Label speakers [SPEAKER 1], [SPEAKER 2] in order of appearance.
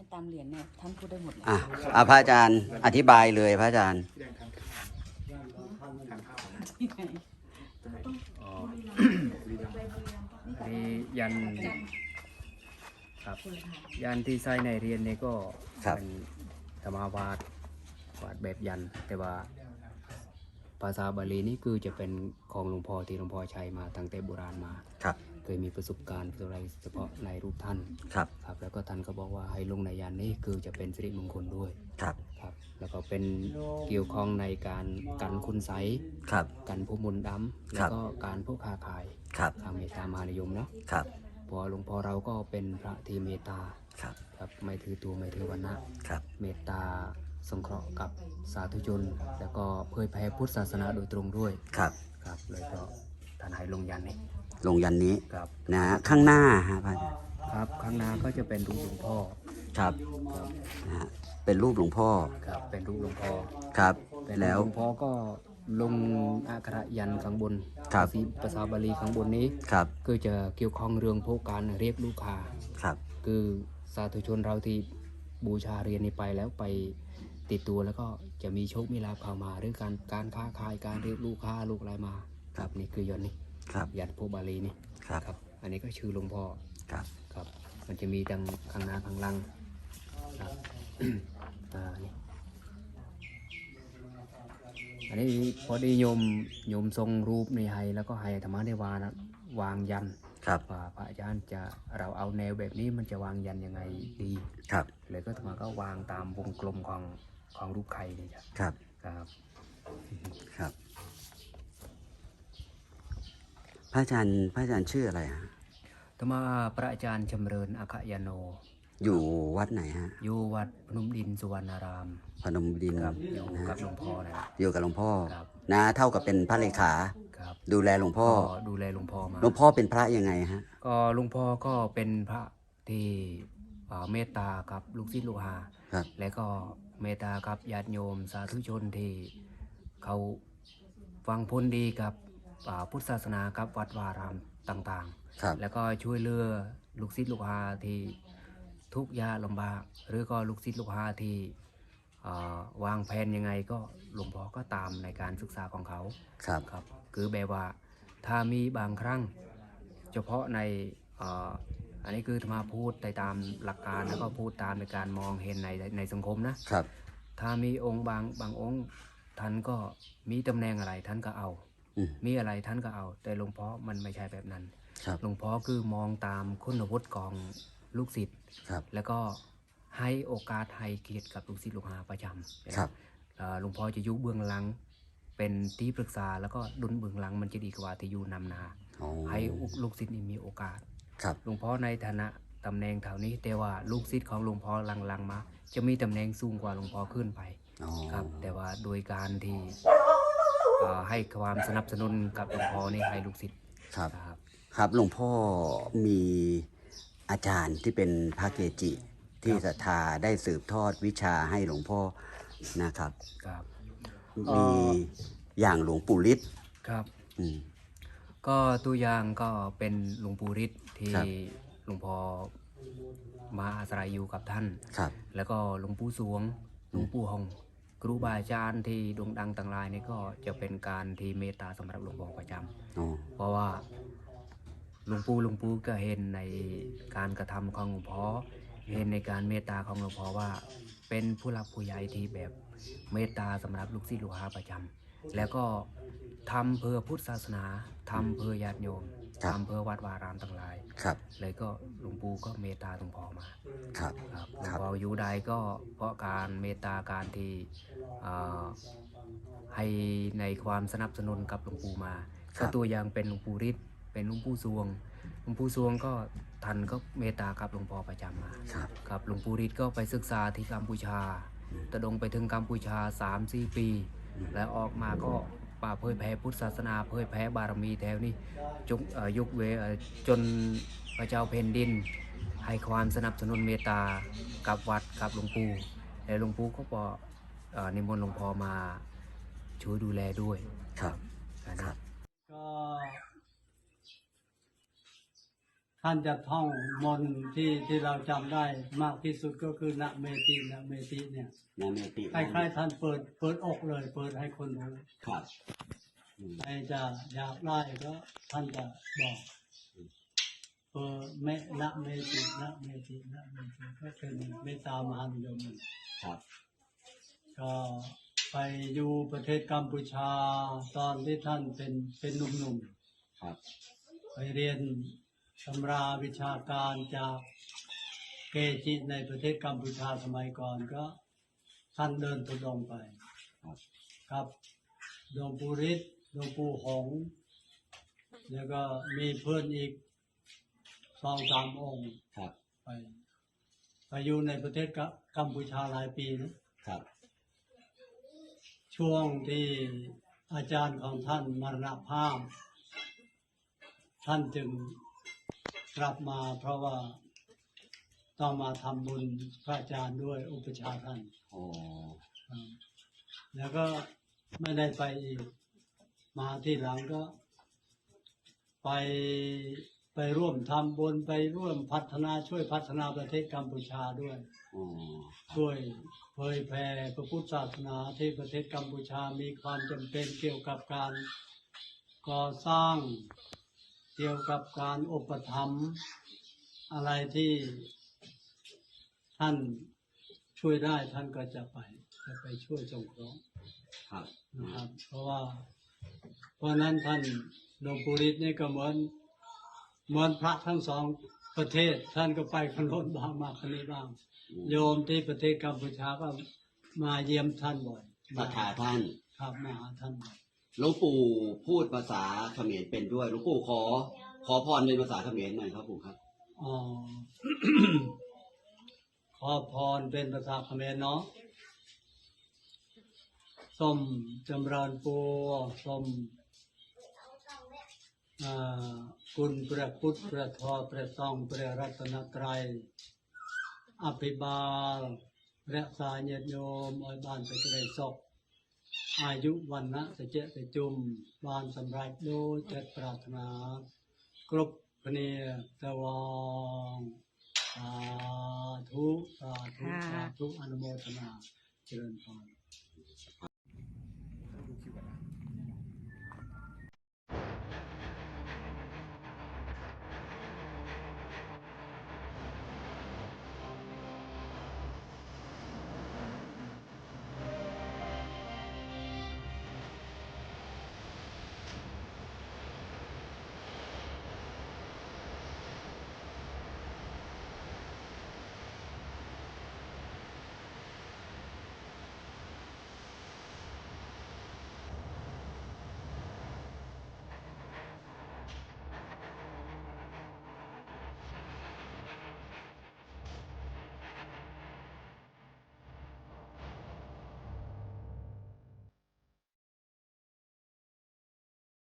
[SPEAKER 1] เนี่ยตามเหรียญเนี่ยท่านพูดได้หมดเลย
[SPEAKER 2] อะอะพระอาจารย์อธิบายเลยพระอาจารย์
[SPEAKER 3] ที่แดงทางข้าวทางข้าวนะ
[SPEAKER 1] ที่ไหน
[SPEAKER 4] อ๋ออันนี้ยันครับ ยันที่ใส่ในเรียนนี่ก็
[SPEAKER 2] ครับ
[SPEAKER 4] เป็นธรรมาวาดวาดแบบยัน แต่ว่า ภาษาบาลีนี่คือจะเป็นของหลวงพ่อที่หลวงพ่อใช้มาตั้งแต่โบราณมา
[SPEAKER 2] ครับ
[SPEAKER 4] เค ยมีประสบการณ์อะไรเฉพาะในรูปท่าน
[SPEAKER 2] ครับ
[SPEAKER 4] ครับ แล้วก็ท่านก็บอกว่าให้ลงในยันนี่คือจะเป็นสิริมงคลด้วย
[SPEAKER 2] ครับ
[SPEAKER 4] ครับ แล้วก็เป็นเกี่ยวข้องในการกันคุณไสย
[SPEAKER 2] ครับ
[SPEAKER 4] กันผู้มนต์ดำ
[SPEAKER 2] ค
[SPEAKER 4] แล้
[SPEAKER 2] รั
[SPEAKER 4] ว
[SPEAKER 2] บ
[SPEAKER 4] ก็การผู้ค้าขาย
[SPEAKER 2] ครับ
[SPEAKER 4] ทางเมตตามหานิยมเนาะ
[SPEAKER 2] ครับ
[SPEAKER 4] เพอหลวงพ่อเราก็เป็นพระที่เมตตา
[SPEAKER 2] ครับ
[SPEAKER 4] ครับไม่ถือตัวไม่ถือวันนะครับ เมตตาสงเคราะห์กับสาธุชน แล้วก็เผยแผ่พุทธศาสนาโดยตรงด้วย
[SPEAKER 2] ครับ
[SPEAKER 4] ครับเลยก็ท่านให้ลงยันนี่
[SPEAKER 2] ลงยันนี้
[SPEAKER 4] ครับ
[SPEAKER 2] นะฮะข้างหน้าฮะพระอาจารย์
[SPEAKER 4] ครับข้างหน้าก็จะเป็นรูปหลวงพ่อ
[SPEAKER 2] ครับ
[SPEAKER 4] ครับ
[SPEAKER 2] นะฮะเป็นรูปหลวงพ่อ
[SPEAKER 4] ครับ เป็นรูปหลวงพ่อ
[SPEAKER 2] ครับ
[SPEAKER 4] เป็น
[SPEAKER 2] แล้ว
[SPEAKER 4] หลวงพ่อก็ลงอักขระยันข้างบน
[SPEAKER 2] ครับ
[SPEAKER 4] ภาษาภาษาบาลีข้างบนนี้
[SPEAKER 2] ครับ
[SPEAKER 4] ก็จะเกี่ยวข้องเรื่องพวกการเรียกลูกค้า
[SPEAKER 2] ครับ
[SPEAKER 4] คือสาธุชนเราที่บูชาเรียนนี้ไปแล้วไปติดตัวแล้วก็จะมีโชคมีลาภเข้ามาหรือการการค้าขายการเรียกลูกค้าลูกอะไรมา ครับนี่คือยนต์นี่
[SPEAKER 2] ครับ
[SPEAKER 4] ยันพวกบาลีนี่
[SPEAKER 2] ครับ
[SPEAKER 4] ครับ อันนี้ก็ชื่อหลวงพ่อ
[SPEAKER 2] ครับ
[SPEAKER 4] ครับ มันจะมีทางข้างหน้าข้างหล่างครับอ่านี่อันนี้พอดีโยมโยมทรงรูปในไฮแล้วก็ไฮธรรมะได้วานะวางยัน
[SPEAKER 2] ครับ
[SPEAKER 4] ว่าพระอาจารย์จะเราเอาแนวแบบนี้มันจะวางยันยังไงดี
[SPEAKER 2] ครับ
[SPEAKER 4] เลยก็ธรรมาก็วางตามวงกลมของของรูปไข่นี่จ้ะ
[SPEAKER 2] ครับ
[SPEAKER 4] ครับ
[SPEAKER 2] ครับ พระอาจารย์พระอาจารย์ชื่ออะไรฮะ
[SPEAKER 4] ธรรมาพระอาจารย์ชำเริญอาคยโน
[SPEAKER 2] อยู่วัดไหนฮะ
[SPEAKER 4] อยู่วัดพนมดินสุวรรณาราม
[SPEAKER 2] พนมดิน
[SPEAKER 4] ครับอยู่
[SPEAKER 2] นะ
[SPEAKER 4] กับ
[SPEAKER 2] ฮะ
[SPEAKER 4] หลวงพ่อนะ
[SPEAKER 2] อยู่กับหลวงพ่อ
[SPEAKER 4] ครับ
[SPEAKER 2] นะเท่ากับเป็นพระเลขา
[SPEAKER 4] ครับ
[SPEAKER 2] ดูแลหลวงพ่อ
[SPEAKER 4] ก็ดูแลหลวงพ่อมา
[SPEAKER 2] หลวงพ่อเป็นพระยังไงฮะ
[SPEAKER 4] ก็หลวงพ่อก็เป็นพระที่เอ่อเมตตากับลูกศิษย์ลูกหา
[SPEAKER 2] ครับ
[SPEAKER 4] และก็เมตตากับญาติโยมสาธุชนที่เขาฟังพ้นดีกับ อ่าพุทธศาสนากับวัดวารามต่าง
[SPEAKER 2] ครับ
[SPEAKER 4] ๆ แล้วก็ช่วยเหลือลูกศิษย์ลูกหาที่ทุกข์ยากลำบาก หรือก็ลูกศิษย์ลูกหาที่อ่าวางแผนยังไงก็หลวงพ่อก็ตามในการศึกษาของเขา
[SPEAKER 2] ครับ
[SPEAKER 4] ครับคือแบบว่าถ้ามีบางครั้ง เฉพาะในเอ่ออันนี้คือธรรมาพูดในตามหลักการแล้วก็พูดตามในการมองเห็นในในสังคมนะ
[SPEAKER 2] ครับ
[SPEAKER 4] ถ้ามีองค์บางบางองค์ท่านก็มีตำแหน่งอะไรท่านก็เอา
[SPEAKER 2] อื ม
[SPEAKER 4] มีอะไรท่านก็เอา แต่หลวงพ่อมันไม่ใช่แบบนั้น
[SPEAKER 2] ครับ
[SPEAKER 4] หลวงพ่อคือมองตามคุณวุฒิของลูกศิษย์
[SPEAKER 2] ครับ
[SPEAKER 4] แล้วก็ให้โอกาสให้เกียรติกับลูกศิษย์ลูกหาประจำ
[SPEAKER 2] ครับ
[SPEAKER 4] เอ่อหลวงพ่อจะอยู่เบื้องหลัง เป็นที่ปรึกษาแล้วก็ดุลเบื้องหลังมันจะดีกว่าที่อยู่นำหนา
[SPEAKER 2] อ๋อ
[SPEAKER 4] ให้ลูกศิษย์นี่มีโอกาส
[SPEAKER 2] ครับ
[SPEAKER 4] หลวงพ่อในฐานะตำแหน่งแถวนี้ แต่ว่าลูกศิษย์ของหลวงพ่อหลังๆมา จะมีตำแหน่งสูงกว่าหลวงพ่อขึ้นไป
[SPEAKER 2] อ๋อ
[SPEAKER 4] ครับ แต่ว่าโดยการที่ เอ่อให้ความสนับสนุนกับหลวงพ่อนี่ให้ลูกศิษย์
[SPEAKER 2] ครับ
[SPEAKER 4] นะครับ
[SPEAKER 2] ครับหลวงพ่อมีอาจารย์ที่เป็นพระเกจิ ที่ศรัทธาได้สืบทอดวิชาให้หลวงพ่อนะครับ
[SPEAKER 4] ครับ
[SPEAKER 2] มี
[SPEAKER 4] เอ่อ
[SPEAKER 2] อย่างหลวงปู่ฤทธิ์
[SPEAKER 4] ครับ
[SPEAKER 2] อืม
[SPEAKER 4] ก็ตัวอย่างก็เป็นหลวงปู่ฤทธิ์ที่
[SPEAKER 2] ครับ
[SPEAKER 4] หลวงพ่อมาอาศัยอยู่กับท่าน
[SPEAKER 2] ครับ
[SPEAKER 4] แล้วก็หลวงปู่สวง หลวงปู่หง ครูบาอาจารย์ที่โด่งดังต่างหลายนี่ก็จะเป็นการที่เมตตาสำหรับหลวงพ่อประจำ
[SPEAKER 2] อ๋อ
[SPEAKER 4] เพราะว่าหลวงปู่หลวงปู่ก็เห็นในการกระทำของหลวงพ่อเห็นในการเมตตาของหลวงพ่อว่า เป็นผู้รักผู้ใหญ่ที่แบบเมตตาสำหรับลูกศิษย์ลูกหาประจำแล้วก็ทำเพื่อพุทธศาสนาทำเพื่อญาติโยม ทำเพื่อวัดวารามต่างหลาย
[SPEAKER 2] ครับ
[SPEAKER 4] เลยก็หลวงปู่ก็เมตตาหลวงพ่อมา
[SPEAKER 2] ครับ
[SPEAKER 4] ครับหลว
[SPEAKER 2] ค
[SPEAKER 4] ง
[SPEAKER 2] รับ
[SPEAKER 4] พ่ออยู่ใดก็เพราะการเมตตาการที่อ่าให้ในความสนับสนุนกับหลวงปู่มา
[SPEAKER 2] ครั
[SPEAKER 4] ก็
[SPEAKER 2] บ
[SPEAKER 4] ตัวอย่างเป็นหลวงปู่ฤทธิ์เป็นหลวงปู่สวงหลวงปู่สวงก็ท่านก็เมตตากับหลวงพ่อประจำมา
[SPEAKER 2] ครับ
[SPEAKER 4] ครับหลวงปู่ฤทธิ์ก็ไปศึกษาที่กัมพูชาตะดงไปถึงกัมพูชา3ามสี่ปี แล้วออกมาก็ ป่าเผยแผ่พุทธศาสนาเผยแผ่บารมีแถวนี้จงเอ่อยุคเวเอ่อจนพระเจ้าแผ่นดิน ให้ความสนับสนุนเมตตากับวัดกับหลวงปู่แล้วหลวงปู่ก็บอกเอ่อนิมนต์หลวงพ่อมาช่วยดูแลด้วย
[SPEAKER 2] ครับ
[SPEAKER 4] อัน
[SPEAKER 2] ค
[SPEAKER 4] นี้
[SPEAKER 2] รับ
[SPEAKER 5] ก็ ท่านจะท่องมนต์ที่ที่เราจำได้มากที่สุดก็คือนะเมตินะเมติเนี่ย
[SPEAKER 2] นาเมติ
[SPEAKER 5] คล้ายๆท่านเปิดเปิดอกเลย เปิดให้คนรู้
[SPEAKER 2] ครับอืม
[SPEAKER 5] ใครจะอยากได้ก็ท่านจะบอกเออเมนะเมตินะเมตินะเมติก็เป็นเมตตามหานิยม
[SPEAKER 2] ครับ
[SPEAKER 5] ก็ไปอยู่ประเทศกัมพูชาตอนที่ท่านเป็นเป็นหนุ่ม
[SPEAKER 2] ครับ
[SPEAKER 5] ๆไปเรียน ตำราวิชาการจากเกจิในประเทศกัมพูชาสมัยก่อนก็ท่านเดินทุดงค์ไป
[SPEAKER 2] ครับ
[SPEAKER 5] ครับหลวงปู่ฤทธิ์หลวงปู่หงส์แล้วก็มีเพื่อนอีกสองสามองค์
[SPEAKER 2] ครับ
[SPEAKER 5] ไปไปอยู่ในประเทศกะกัมพูชาหลายปีนะ
[SPEAKER 2] ครับ
[SPEAKER 5] ช่วงที่อาจารย์ของท่านมรณภาพ ท่านจึง กลับมาเพราะว่าต้องมาทำบุญพระอาจารย์ด้วยอุปชฌาย์ท่าน
[SPEAKER 2] โอ้
[SPEAKER 5] อ่าแล้วก็ไม่ได้ไปอีกมาที่หลังก็ ไปไปร่วมทำบุญไปร่วมพัฒนาช่วยพัฒนาประเทศกัมพูชาด้วย
[SPEAKER 2] โอ้
[SPEAKER 5] ช่วยเผยแผ่พระพุทธศาสนาที่ประเทศกัมพูชามีความจำเป็นเกี่ยวกับการก่อสร้าง เกี่ยวกับการอุปถัมภ์อะไรที่ท่านช่วยได้ท่านก็จะไปจะไปช่วยสงเคราะห์
[SPEAKER 2] ครับ
[SPEAKER 5] นะครับ เพราะว่าเพราะนั้นท่านหลวงปู่ฤทธิ์นี่ก็เหมือนเหมือนพระทั้งสองประเทศ ท่านก็ไปคนโน้นบ้างมาคนนี้บ้าง โยมที่ประเทศกัมพูชาก็มาเยี่ยมท่านบ่อย
[SPEAKER 2] ศรัทธาท่าน
[SPEAKER 5] ครับมาหาท่านบ่อย
[SPEAKER 2] หลวงปู่พูดภาษาเขมรเป็นด้วยหลวงปู่ขอ ขอพรเป็นภาษาเขมรหน่อยครับปู่ครับ
[SPEAKER 5] อ๋อ ขอพรเป็นภาษาเขมรเนาะส้มจำริญปูส้มคุณพระพุทธพระธรพระสงพระรัตนตรัย อภิบาลรักษาญาติโยมอ้อยบ้านไปไกลศกอายุวันนะสะเจสะจุม អាយុវណ្ណៈសច្ចៈប្រជុំបានសម្រេចដោយចិត្តប្រាថ្នាគ្រប់គ្នាទៅវងសាធុសាធុសាធុអនុមោទនាជឿនផង